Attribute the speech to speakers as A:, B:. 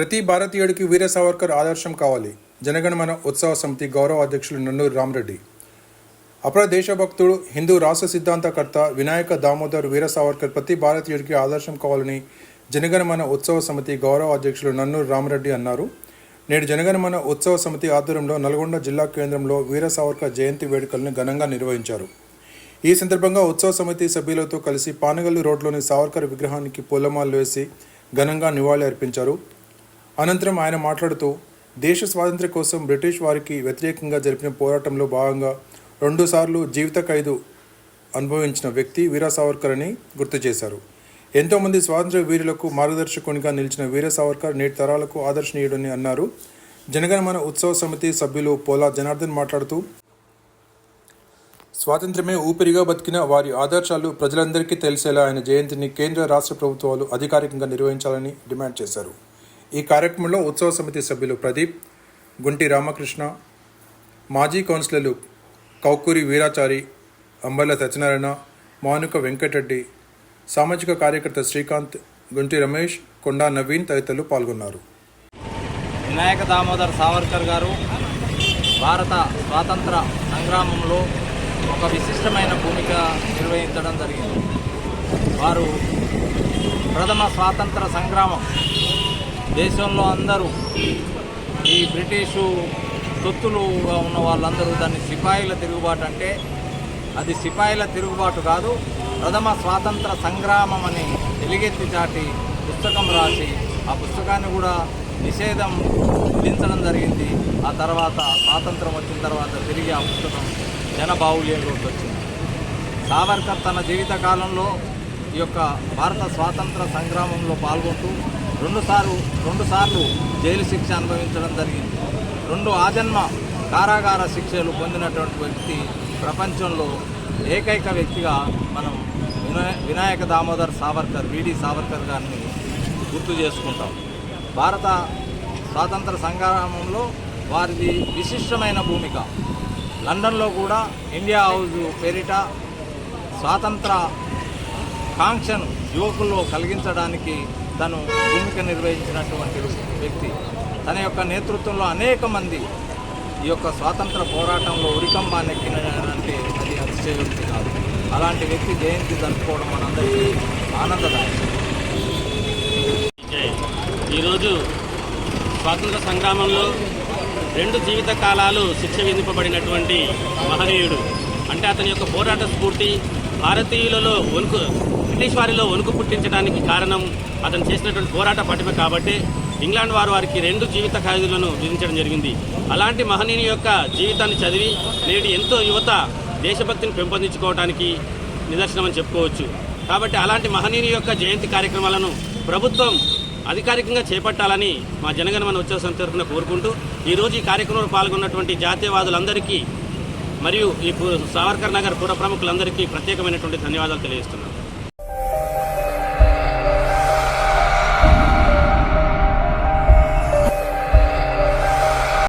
A: ప్రతి భారతీయుడికి వీర సావర్కర్ ఆదర్శం కావాలి. జనగణమన ఉత్సవ సమితి గౌరవ అధ్యక్షులు నన్నూరు రామరెడ్డి. అపర దేశభక్తుడు హిందూ రాష్ట్ర సిద్ధాంతకర్త వినాయక దామోదర్ వీర సావర్కర్ ప్రతి భారతీయుడికి ఆదర్శం కావాలని జనగణమన ఉత్సవ సమితి గౌరవ అధ్యక్షులు నన్నూరు రామరెడ్డి అన్నారు. నేడు జనగణమన ఉత్సవ సమితి ఆధ్వర్యంలో నల్గొండ జిల్లా కేంద్రంలో వీర సావర్కర్ జయంతి వేడుకలను ఘనంగా నిర్వహించారు. ఈ సందర్భంగా ఉత్సవ సమితి సభ్యులతో కలిసి పానగల్లు రోడ్లోని సావర్కర్ విగ్రహానికి పూలమాలలు వేసి ఘనంగా నివాళి అర్పించారు అనంతరం ఆయన మాట్లాడుతూ దేశ స్వాతంత్ర్యం కోసం బ్రిటిష్ వారికి వ్యతిరేకంగా జరిపిన పోరాటంలో భాగంగా రెండుసార్లు జీవిత ఖైదు అనుభవించిన వ్యక్తి వీర సావర్కర్ అని గుర్తు చేశారు. ఎంతోమంది స్వాతంత్ర్య వీరులకు మార్గదర్శకునిగా నిలిచిన వీర సావర్కర్ నేటి తరాలకు ఆదర్శనీయుడని అన్నారు. జనగణమన ఉత్సవ సమితి సభ్యులు పోలా జనార్దన్ మాట్లాడుతూ స్వాతంత్ర్యమే ఊపిరిగా బతికిన వారి ఆదర్శాలు ప్రజలందరికీ తెలిసేలా ఆయన జయంతిని కేంద్ర రాష్ట్ర ప్రభుత్వాలు అధికారికంగా నిర్వహించాలని డిమాండ్ చేశారు. ఈ కార్యక్రమంలో ఉత్సవ సమితి సభ్యులు ప్రదీప్ గుంటి రామకృష్ణ మాజీ కౌన్సిలర్లు కౌకూరి వీరాచారి అంబర్ల సత్యనారాయణ మానుక వెంకటరెడ్డి సామాజిక కార్యకర్త శ్రీకాంత్ గుంటి రమేష్ కొండా నవీన్ తదితరులు పాల్గొన్నారు.
B: వినాయక దామోదర్ సావర్కర్ గారు భారత స్వాతంత్ర సంగ్రామంలో ఒక విశిష్టమైన భూమిక నిర్వహించడం జరిగింది. వారు ప్రథమ స్వాతంత్ర సంగ్రామం దేశంలో అందరూ ఈ బ్రిటిషు తొత్తులుగా ఉన్న వాళ్ళందరూ దాన్ని సిపాయిల తిరుగుబాటు అంటే అది సిపాయిల తిరుగుబాటు కాదు ప్రథమ స్వాతంత్ర సంగ్రామం అని ఎలుగెత్తి చాటి పుస్తకం రాసి ఆ పుస్తకాన్ని కూడా నిషేధం విధించడం జరిగింది. ఆ తర్వాత స్వాతంత్రం వచ్చిన తర్వాత తిరిగి ఆ పుస్తకం జనబాహుల్యంలోకి వచ్చింది. సావర్కర్ తన జీవిత కాలంలో ఈ యొక్క భారత స్వాతంత్ర సంగ్రామంలో పాల్గొంటూ రెండుసార్లు రెండుసార్లు జైలు శిక్ష అనుభవించడం జరిగింది. రెండు ఆజన్మ కారాగార శిక్షలు పొందినటువంటి వ్యక్తి ప్రపంచంలో ఏకైక వ్యక్తిగా మనం వినాయ వినాయక దామోదర్ సావర్కర్ విడి సావర్కర్ గారిని గుర్తు చేసుకుంటాం. భారత స్వాతంత్ర సంగ్రామంలో వారిది విశిష్టమైన భూమిక. లండన్లో కూడా ఇండియా హౌస్ పేరిట స్వాతంత్ర కాంక్షను యువకుల్లో కలిగించడానికి తను భూమిక నిర్వహించినటువంటి వ్యక్తి. తన యొక్క నేతృత్వంలో అనేక మంది ఈ యొక్క స్వాతంత్ర పోరాటంలో ఉరికంబానెక్కినంటే అది అతిశయోక్తి కాదు అలాంటి వ్యక్తి జయంతి జరుపుకోవడం మనందరికీ ఆనందదాయకం.
C: ఈరోజు స్వాతంత్ర సంగ్రామంలో రెండు జీవిత కాలాలు శిక్ష విధింపబడినటువంటి మహనీయుడు. అంటే అతని యొక్క పోరాట స్ఫూర్తి భారతీయులలో వణుకు బ్రిటిష్ వారిలో వణుకు పుట్టించడానికి కారణం అతను చేసినటువంటి పోరాట పటిమ కాబట్టి ఇంగ్లాండ్ వారు వారికి రెండు జీవిత ఖైదులను విధించడం జరిగింది. అలాంటి మహనీయుని యొక్క జీవితాన్ని చదివి నేటి ఎంతో యువత దేశభక్తిని పెంపొందించుకోవడానికి నిదర్శనమని చెప్పుకోవచ్చు. కాబట్టి అలాంటి మహనీయుని యొక్క జయంతి కార్యక్రమాలను ప్రభుత్వం అధికారికంగా చేపట్టాలని మా జనగణమన ఉత్సవం తరఫున కోరుకుంటూ ఈరోజు ఈ కార్యక్రమంలో పాల్గొన్నటువంటి జాతీయవాదులందరికీ మరియు ఈ సావర్కర్ నగర్ పుర ప్రముఖులందరికీ ప్రత్యేకమైనటువంటి ధన్యవాదాలు తెలియజేస్తున్నాను.